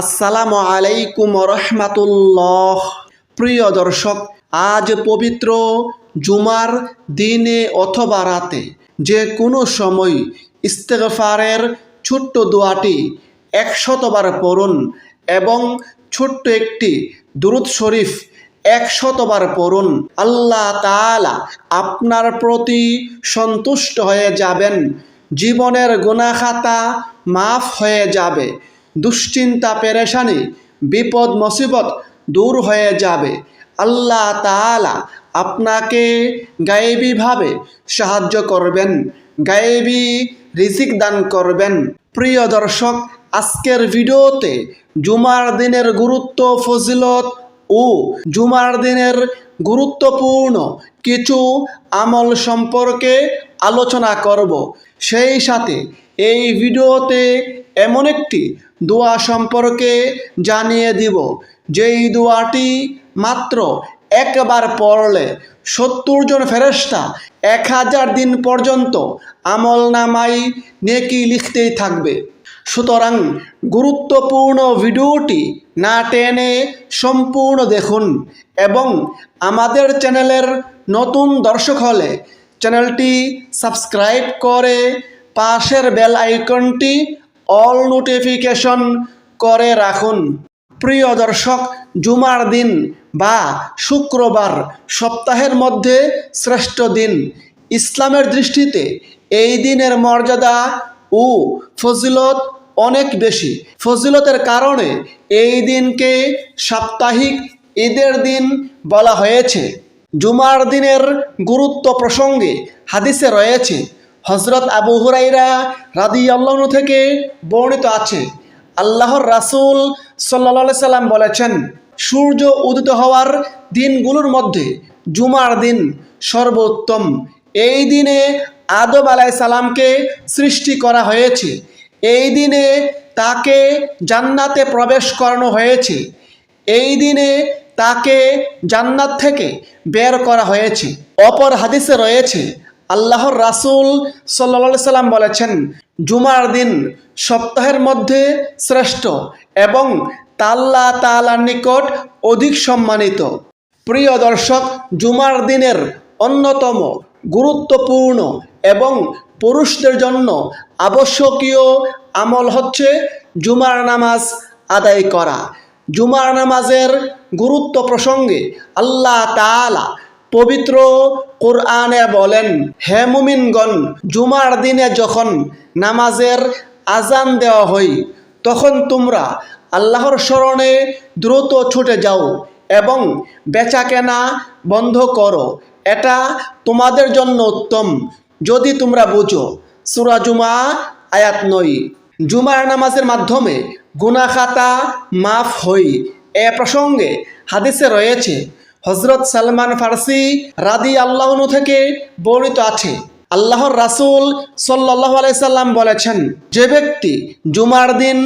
আসসালামু আলাইকুম রহমাতুল্লাহ। প্রিয় দর্শক, আজ পবিত্র জুমার দিনে অথবা রাতে যে কোনো সময় ইস্তেগফারের ছোট্ট দোয়াটি একশতবার পড়ুন এবং ছোট্ট একটি দুরুদ শরীফ একশতবার পড়ুন, আল্লাহ তাআলা আপনার প্রতি সন্তুষ্ট হয়ে যাবেন, জীবনের গুনাখাতা মাফ হয়ে যাবে। দুশ্চিন্তা পেরেশানি, বিপদ, মুসিবত দূর হয়ে যাবে। আল্লাহ তাআলা আপনাকে গায়েবীভাবে সাহায্য করবেন, গায়েবী রিজিক দান করবেন। প্রিয় দর্শক, আজকের ভিডিওতে জুমার দিনের গুরুত্ব, ফজিলত ও জুমার দিনের গুরুত্বপূর্ণ কিছু আমল সম্পর্কে আলোচনা করব। সেই সাথে এই ভিডিওতে এমন একটি দোয়া সম্পর্কে জানিয়ে দিব। যেই দোয়াটি মাত্র একবার পড়লে সত্তর জন ফেরেস্তা এক হাজার দিন পর্যন্ত আমল নামাই নেকি লিখতেই থাকবে। সুতরাং গুরুত্বপূর্ণ ভিডিওটি না টেনে সম্পূর্ণ দেখুন এবং আমাদের চ্যানেলের নতুন দর্শক হলে চ্যানেলটি সাবস্ক্রাইব করে পাশের বেল আইকনটি অল নোটিফিকেশন করে রাখুন। প্রিয় দর্শক, জুমার দিন বা শুক্রবার সপ্তাহের মধ্যে শ্রেষ্ঠ দিন। ইসলামের দৃষ্টিতে এই দিনের মর্যাদা ও ফজিলত অনেক বেশি। ফজিলতের কারণে এই দিনকে সাপ্তাহিক ঈদের দিন বলা হয়েছে। জুমার দিনের গুরুত্ব প্রসঙ্গে হাদিসে রয়েছে হজরত আবু হুরাইরা রাদি আল্লাহ থেকে বর্ণিত আছে। আল্লাহর রাসূল সাল্লা সাল্লাম বলেছেন, সূর্য উদিত হওয়ার দিনগুলোর মধ্যে জুমার দিন সর্বোত্তম। এই দিনে আদম আলাই সালামকে সৃষ্টি করা হয়েছে। এই দিনে তাকে জান্নাতে প্রবেশ করানো হয়েছে। এই দিনে তাকে জান্নাত থেকে বের করা হয়েছে। অপর হাদিসে রয়েছে আল্লাহর রাসূল সাল্লা সাল্লাম বলেছেন, জুমার দিন সপ্তাহের মধ্যে শ্রেষ্ঠ এবং তাল্লা তালার নিকট অধিক সম্মানিত। প্রিয় দর্শক, জুমার দিনের অন্যতম গুরুত্বপূর্ণ এবং পুরুষদের জন্য আবশ্যকীয় আমল হচ্ছে জুমার নামাজ আদায় করা। জুমার নামাজের গুরুত্ব প্রসঙ্গে আল্লাহ তাআলা পবিত্র কোরআনে বলেন, হে মুমিনগণ, জুমার দিনে যখন নামাজের আজান দেওয়া হয়, তখন তোমরা আল্লাহর স্মরণে দ্রুত ছুটে যাও এবং বেচা কেনা বন্ধ করো। এটা তোমাদের জন্য উত্তম, যদি তোমরা বুঝো। সুরা জুমা, আয়াত নই জুমার নামাজের মাধ্যমে গুনাখাতা মাফ হই এ প্রসঙ্গে হাদিসে রয়েছে হজরত সালমান ফার্সি রাদি আল্লাহনু থেকে বর্ণিত আছে। আল্লাহর রাসূল সাল্লাহ আলাইসাল্লাম বলেছেন, যে ব্যক্তি জুমার দিন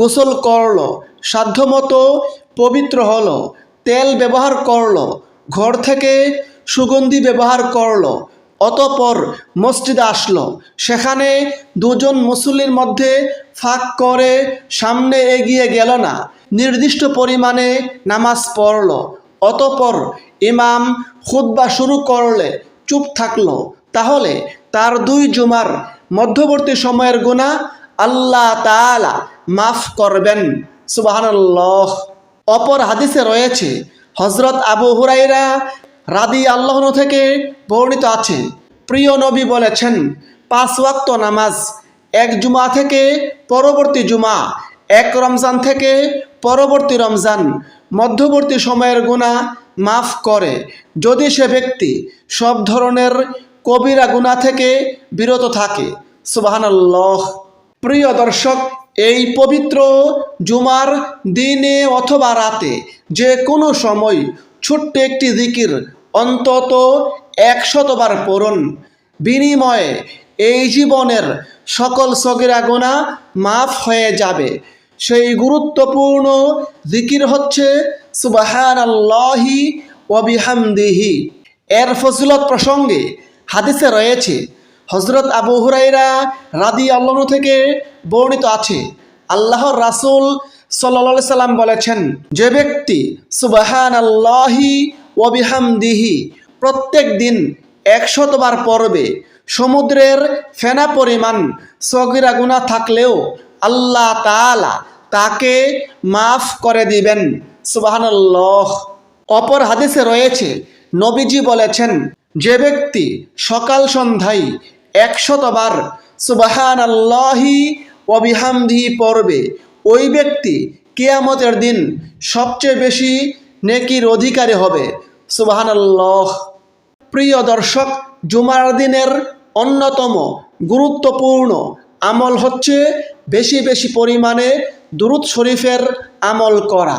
গোসল করল, সাধ্যমতো পবিত্র হল, তেল ব্যবহার করল, ঘর থেকে সুগন্ধি ব্যবহার করল, অতপর মসজিদে আসলো, সেখানে দুজন মুসল্লির মধ্যে ফাঁক করে সামনে এগিয়ে গেল না, নির্দিষ্ট পরিমাণে নামাজ পড়ল অতপর ইমাম খুদ্া শুরু করলে চুপ থাকল। তাহলে তার দুই জুমার মধ্যবর্তী সময়ের গুণা আল্লাহ তাআলা মাফ করবেন। সুবাহান্লাহ অপর হাদিসে রয়েছে হজরত আবু হুরাইরা রাদি আল্লাহন থেকে বর্ণিত আছে, প্রিয় নবী বলেছেন, পাঁচ ওয়াক্ত নামাজ এক জুমা থেকে পরবর্তী জুমা এক রমজান থেকে পরবর্তী রমজান মধ্যবর্তী সময়ের গুণা মাফ করে। যদি সে ব্যক্তি সব ধরনের কবিরা গুণা থেকে বিরত থাকে, সুবাহানাল্লাহ। প্রিয় দর্শক, এই পবিত্র জুমার দিনে অথবা রাতে যে কোনো সময় ছোট্ট একটি দিকির অন্তত একশতবার পড়ুন। বিনিময়ে এই জীবনের সকল সগিরা গোনা মাফ হয়ে যাবে। সেই গুরুত্বপূর্ণ জিকির হচ্ছে সুবাহান আল্লাহি ওবিহামদিহি এর ফজিলত প্রসঙ্গে হাদিসে রয়েছে হজরত আবু হুরাইরা রাদি আল্লাহ থেকে বর্ণিত আছে, আল্লাহর রাসূল সাল্লা সাল্লাম বলেছেন, যে ব্যক্তি সুবাহান আল্লাহি ওবিহামদিহি প্রত্যেক দিন একশতবার পড়বে, সমুদ্রের ফেনা পরিমাণ সগিরা গুণা থাকলেও আল্লাহ তাআলা তাকে মাফ করে দিবেন। সুবাহানাল্লাহ। অপর হাদিসে রয়েছে, নবীজি বলেছেন, যে ব্যক্তি সকাল সন্ধ্যায় একশতবার সুবাহান আল্লাহি অবিহামদিহি পড়বে, ওই ব্যক্তি কেয়ামতের দিন সবচেয়ে বেশি নেকির অধিকারী হবে। সুবাহান আল্লাহ প্রিয় দর্শক, জুমার দিনের অন্যতম গুরুত্বপূর্ণ আমল হচ্ছে বেশি বেশি পরিমাণে দুরুদ শরীফের আমল করা।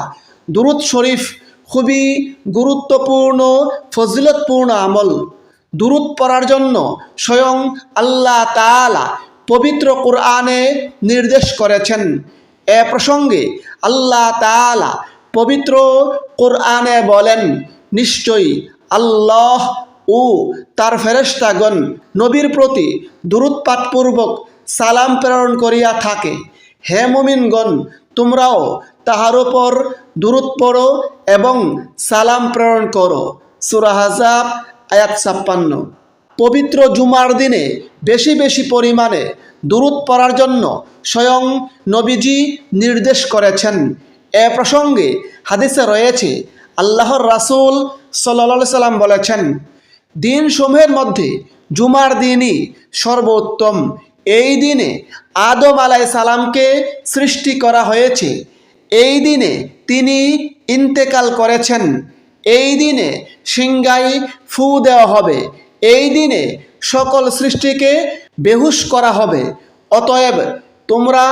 দুরুদ শরীফ খুবই গুরুত্বপূর্ণ, ফজিলতপূর্ণ আমল। দুরুদ পড়ার জন্য স্বয়ং আল্লাহ তাআলা পবিত্র কোরআনে নির্দেশ করেছেন। এ প্রসঙ্গে আল্লাহ তাআলা পবিত্র কোরআনে বলেন, নিশ্চয়ই আল্লাহ ও তার ফেরেশতাগণ নবীর প্রতি দুরুদ পাঠপূর্বক সালাম প্রেরণ করিয়া থাকে। হে মুমিনগণ, তোমরাও তাহার ওপর দুরুদ পড়ো এবং সালাম প্রেরণ করো। সুরাহাজাব আয়াত ছাপ্পান্ন। পবিত্র জুমার দিনে বেশি বেশি পরিমাণে দুরুদ পড়ার জন্য স্বয়ং নবীজি নির্দেশ করেছেন। এ প্রসঙ্গে হাদিসে রয়েছে, আল্লাহর রাসূল সাল্লা সাল্লাম বলেছেন দিন সমূহের মধ্যে জুমার দিনই সর্বোত্তম। এই দিনে আদম আলাই সালামকে সৃষ্টি করা হয়েছে। এই দিনে তিনি ইন্তেকাল করেছেন। এই দিনে সিংগাই ফু দেওয়া হবে। এই দিনে সকল সৃষ্টিকে বেহুশ করা হবে। অতএব তোমরা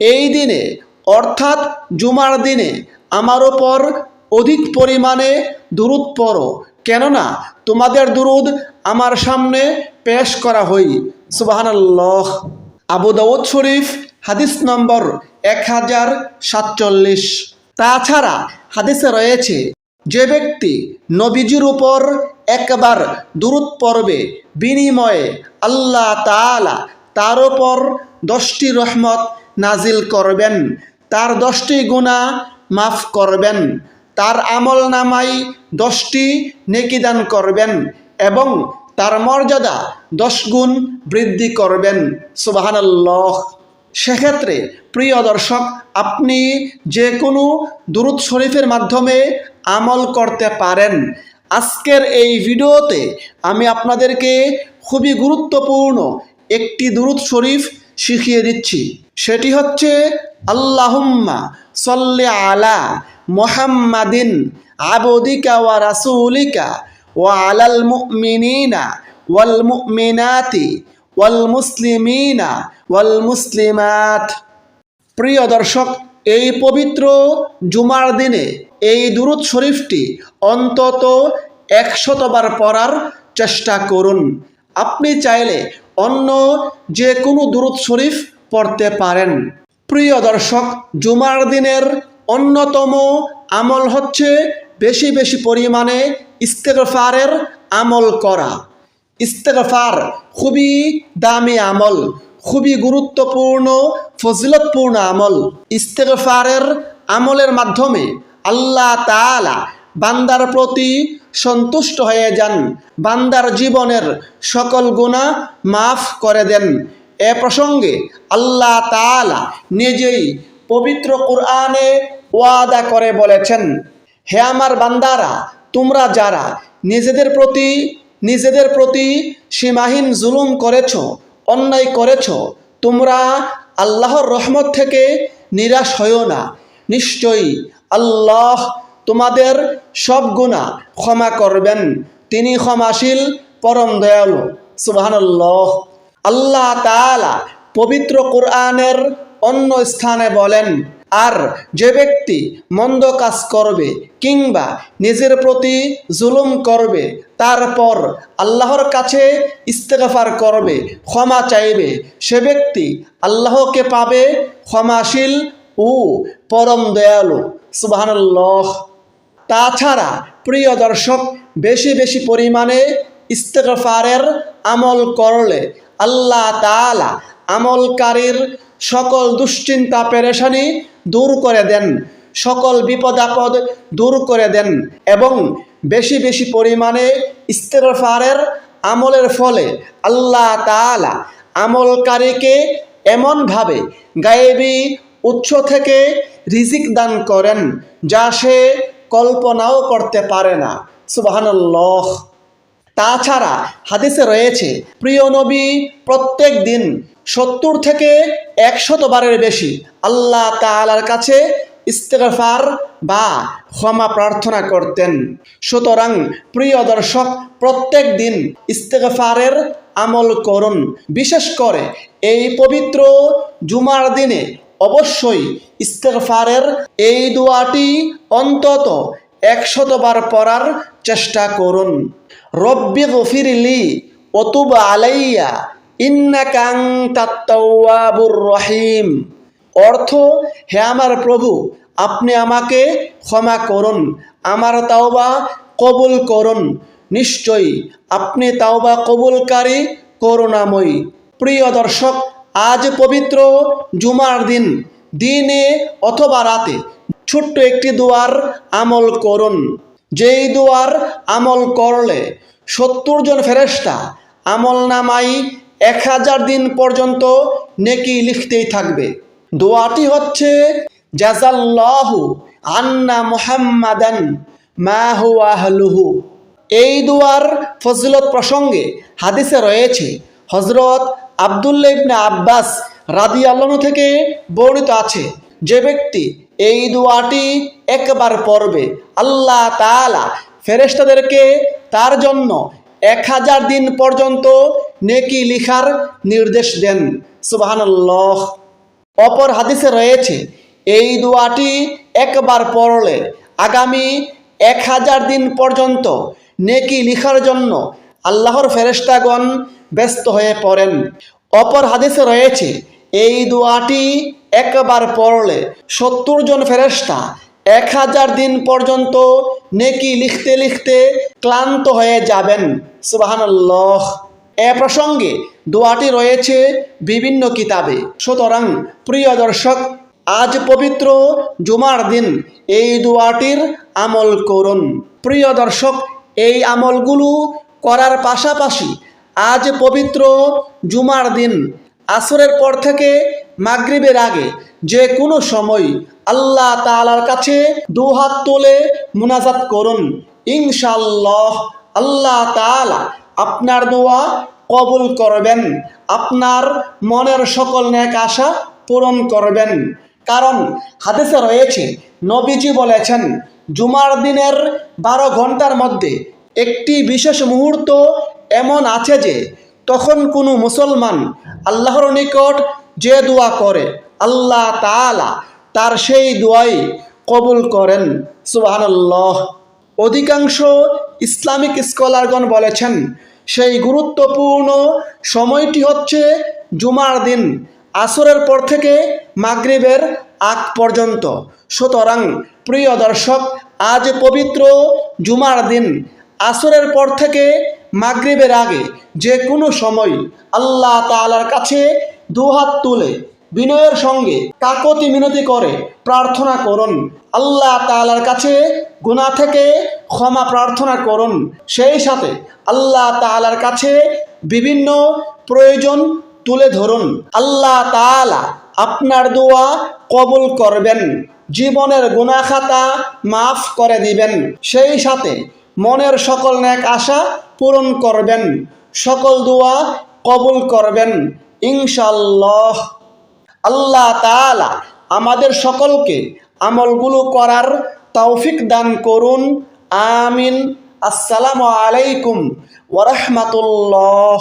এই দিনে, অর্থাৎ জুমার দিনে, আমার ওপর অধিক পরিমাণে দুরুদ পড়ো। কেননা তোমাদের দুরুদ আমার সামনে পেশ করা হই। সুবাহানাল্লাহ। আবু দাউদ শরীফ, হাদিস নম্বর এক হাজার সাতচল্লিশ। তাছাড়া হাদিসে রয়েছে, যে ব্যক্তি নবীজির উপর একবার দুরুদ পড়বে, বিনিময়ে আল্লাহ তাআলা তার উপর দশটি রহমত নাজিল করবেন, তার দশটি গুণা মাফ করবেন, তার আমল নামাই দশটি নেকিদান করবেন এবং তার মর্যাদা দশ গুণ বৃদ্ধি করবেন। সুবাহানাল্লাহ। সেক্ষেত্রে, প্রিয় দর্শক, আপনি যে কোনো দুরুদ শরীফের মাধ্যমে আমল করতে পারেন। আজকের এই ভিডিওতে আমি আপনাদেরকে খুবই গুরুত্বপূর্ণ একটি দুরুদ শরীফ শিখিয়ে দিচ্ছি। সেটি হচ্ছে, আল্লাহুম্মা সল্লে আলা মোহাম্মাদিন আবদিকা ওয়া রাসুলিকা মুমিনাতি ওয়াল মুসলিমিনা ওয়াল মুসলিমাত প্রিয় দর্শক, এই পবিত্র জুমার দিনে এই দুরুদ শরীফটি অন্তত একশতবার পড়ার চেষ্টা করুন। আপনি চাইলে অন্য যে কোনো দুরুদ শরীফ পড়তে পারেন। প্রিয় দর্শক, জুমার দিনের অন্যতম আমল হচ্ছে বেশি বেশি পরিমাণে ইস্তেগফারের আমল করা। ইস্তেগফার খুবই দামি আমল, খুবই গুরুত্বপূর্ণ, ফজিলতপূর্ণ আমল। ইস্তেগফারের আমলের মাধ্যমে আল্লাহ তালা বান্দার প্রতি সন্তুষ্ট হয়ে যান, বান্দার জীবনের সকল গুণা মাফ করে দেন। এ প্রসঙ্গে আল্লাহ তাআলা নিজেই পবিত্র কোরআনে ওয়াদা করে বলেছেন, হে আমার বান্দারা তোমরা যারা নিজেদের প্রতি নিজেদের প্রতি সীমাহীন জুলুম করেছ, অন্যায় করেছ, তোমরা আল্লাহর রহমত থেকে নিরাশ হইও না। নিশ্চয়ই আল্লাহ তোমাদের সব গুণা ক্ষমা করবেন। তিনি ক্ষমাশীল, পরম দয়ালু। সুবহানাল্লাহ। আল্লাহ তাআলা পবিত্র কোরআনের অন্য স্থানে বলেন আর যে ব্যক্তি মন্দ কাজ করবে কিংবা নিজের প্রতি জুলুম করবে তারপর আল্লাহর কাছে ইস্তেগফার করবে, ক্ষমা চাইবে, সে ব্যক্তি আল্লাহকে পাবে ক্ষমাশীল ও পরম দয়ালু। সুবহানাল্লাহ। তাছাড়া প্রিয় দর্শক, বেশি বেশি পরিমাণে ইস্তেগফারের আমল করলে আল্লাহ তাআলা আমলকারীর সকল দুশ্চিন্তা পেরেশানি দূর করে দেন। সকল বিপদ আপদ দূর করে দেন এবং বেশি বেশি পরিমাণে ইস্তেরফারের আমলের ফলে আল্লাহ তাআলা আমলকারীকে এমনভাবে গায়েবী উৎস থেকে রিজিক দান করেন যা সে কল্পনাও করতে পারে না। সুবাহানুল্লাহ। তাছাড়া হাদিসে রয়েছে, প্রিয় নবী, প্রত্যেক দিন সত্তর থেকে একশত বারের বেশি আল্লাহ তালার কাছে ইস্তেগফার বা ক্ষমা প্রার্থনা করতেন। সুতরাং, প্রিয় দর্শক, প্রত্যেক দিন ইস্তেগফারের আমল করুন। বিশেষ করে এই পবিত্র জুমার দিনে অবশ্যই ইস্তেগফারের এই দোয়াটি অন্তত একশতবার পড়ার চেষ্টা করুন। রব্বি গফিরলি অতুব আলাইয়া, ইন্নাকাং রহিম। অর্থ, হে আমার প্রভু, আপনি আমাকে ক্ষমা করুন, আমার তাওবা কবুল করুন। নিশ্চয়ই আপনি তাওবা কবুলকারী, করুণাময়ী। প্রিয় দর্শক, আজ পবিত্র জুমার দিন, দিনে অথবা রাতে ছোট্ট একটি দুয়ার আমল করুন। যেই দুয়ার আমল করলে সত্তর জন ফেরেস্তা আমল নামাই এক হাজার দিন পর্যন্ত নেকি লিখতেই থাকবে। দোয়াটি হচ্ছে জাজাল্লাহু আন্না মুহাম্মাদান মা আহলুহু। এই দুয়ার ফজিলত প্রসঙ্গে হাদিসে রয়েছে হজরত আবদুল্লা ইবনে আব্বাস রাদি আল্লাহ থেকে বর্ণিত আছে, যে ব্যক্তি এই দোয়াটি একবার পড়বে। আল্লাহ তাআলা ফেরেশতাদেরকে তার জন্য এক হাজার দিন পর্যন্ত নেকি লিখার নির্দেশ দেন। সুবহানাল্লাহ। অপর হাদিসে রয়েছে, এই দোয়াটি একবার পড়লে আগামী এক হাজার দিন পর্যন্ত নেকি লিখার জন্য আল্লাহর ফেরেশতাগণ ব্যস্ত হয়ে পড়েন। অপর হাদিসে রয়েছে, এই দোয়াটি একবার পড়লে সত্তর জন ফেরেশতা এক হাজার দিন পর্যন্ত নেকি লিখতে লিখতে ক্লান্ত হয়ে যাবেন। সুবাহান্লাহ এ প্রসঙ্গে দোয়াটি রয়েছে বিভিন্ন কিতাবে। সুতরাং প্রিয় দর্শক, আজ পবিত্র জুমার দিন, এই দোয়াটির আমল করুন। প্রিয় দর্শক, এই আমলগুলো করার পাশাপাশি আজ পবিত্র জুমার দিন আসরের পর থেকে মাগরিবের আগে যে কোনো সময় আল্লাহ তালার কাছে দু হাত তুলে মুনাজাত করুন। ইনশাল্লাহ আল্লাহ তাআলা আপনার দোয়া কবুল করবেন। আপনার মনের সকল ন্যাক আশা পূরণ করবেন। কারণ হাদিসে রয়েছে, নবীজি বলেছেন, জুমার দিনের বারো ঘণ্টার মধ্যে একটি বিশেষ মুহূর্ত এমন আছে যে তখন কোনো মুসলমান আল্লাহর নিকট যে দোয়া করে, আল্লাহ তাআলা তার সেই দোয়াই কবুল করেন। সুবহানাল্লাহ। অধিকাংশ ইসলামিক স্কলারগণ বলেছেন, সেই গুরুত্বপূর্ণ সময়টি হচ্ছে জুমার দিন, আসরের পর থেকে মাগরিবের আগ পর্যন্ত। সুতরাং, প্রিয় দর্শক, আজ পবিত্র জুমার দিন, আসরের পর থেকে মাগরিবের আগে যে কোনো সময় আল্লাহ তাআলার কাছে দুহাত তুলে বিনয়ের সঙ্গে কাকতি মিনতি করে প্রার্থনা করুন। আল্লাহ তাআলার কাছে গুনাহ থেকে ক্ষমা প্রার্থনা করুন। সেই সাথে আল্লাহ তাআলার কাছে বিভিন্ন প্রয়োজন তুলে ধরুন। আল্লাহ তাআলা আপনার দোয়া কবুল করবেন। জীবনের গুনাহ খাতা মাফ করে দিবেন। সেই সাথে মনের সকল ন্যাক আশা পূরণ করবেন। সকল দোয়া কবুল করবেন ইনশাল্লাহ আল্লাহ তালা আমাদের সকলকে আমলগুলো করার তৌফিক দান করুন। আমিন। আসসালামু আলাইকুম ওরহমতুল্লাহ